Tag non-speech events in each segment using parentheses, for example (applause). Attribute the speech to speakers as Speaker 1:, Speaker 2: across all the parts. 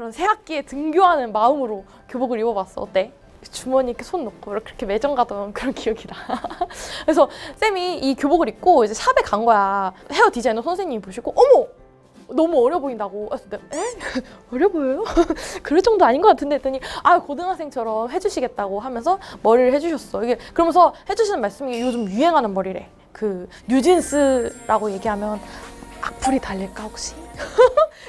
Speaker 1: 그런 새 학기에 등교하는 마음으로 교복을 입어봤어. 어때? 주머니에 이렇게 손 넣고 이렇게 매점 가던 그런 기억이 나. (laughs) 그래서 쌤이 이 교복을 입고 이제 샵에 간 거야. 헤어 디자이너 선생님이 보시고 어머 너무 어려 보인다고. 그래서 내가 에? (laughs) 어려 보여요? (laughs) 그럴 정도 아닌 것 같은데 했더니 아 고등학생처럼 해주시겠다고 하면서 머리를 해주셨어. 이게 그러면서 해주시는 말씀이 요즘 유행하는 머리래. 그 뉴진스라고 얘기하면 악플이 달릴까 혹시?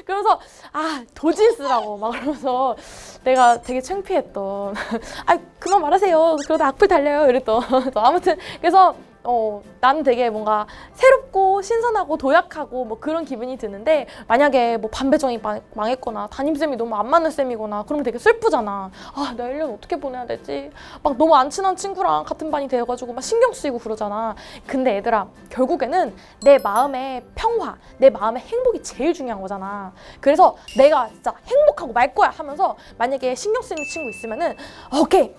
Speaker 1: 그러면서 아 도진스라고 막 그러면서 내가 되게 창피했던 (laughs) 아 그만 말하세요. 그러다 악플 달려요. 이랬던. (laughs) 아무튼 그래서 어 나는 되게 뭔가 새롭고 신선하고 도약하고 뭐 그런 기분이 드는데 만약에 뭐 반배정이 망- 망했거나 담임쌤이 너무 안 맞는 쌤이거나 그러면 되게 슬프잖아. 아 나 1년 어떻게 보내야 되지? 막 너무 안 친한 친구랑 같은 반이 되어가지고 막 신경 쓰이고 그러잖아. 근데 얘들아 결국에는 내 마음의 평화 내 마음의 행복이 제일 중요한 거잖아. 그래서 내가 진짜 행복하고 말 거야 하면서 만약에 신경 쓰이는 친구 있으면은 오케이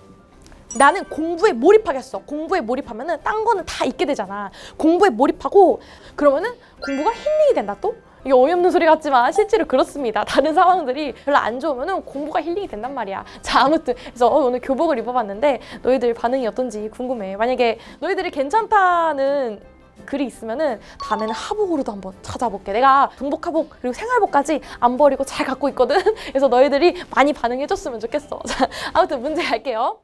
Speaker 1: 나는 공부에 몰입하겠어. 공부에 몰입하면은 딴 거는 다 잊게 되잖아. 공부에 몰입하고 그러면은 공부가 힐링이 된다 또? 이게 어이없는 소리 같지만 실제로 그렇습니다. 다른 상황들이 별로 안 좋으면은 공부가 힐링이 된단 말이야. 자 아무튼 그래서 어, 오늘 교복을 입어봤는데 너희들 반응이 어떤지 궁금해. 만약에 너희들이 괜찮다는 글이 있으면은 다음에는 하복으로도 한번 찾아볼게. 내가 동복 하복 그리고 생활복까지 안 버리고 잘 갖고 있거든. (laughs) 그래서 너희들이 많이 반응해줬으면 좋겠어. 자 아무튼 문제 갈게요.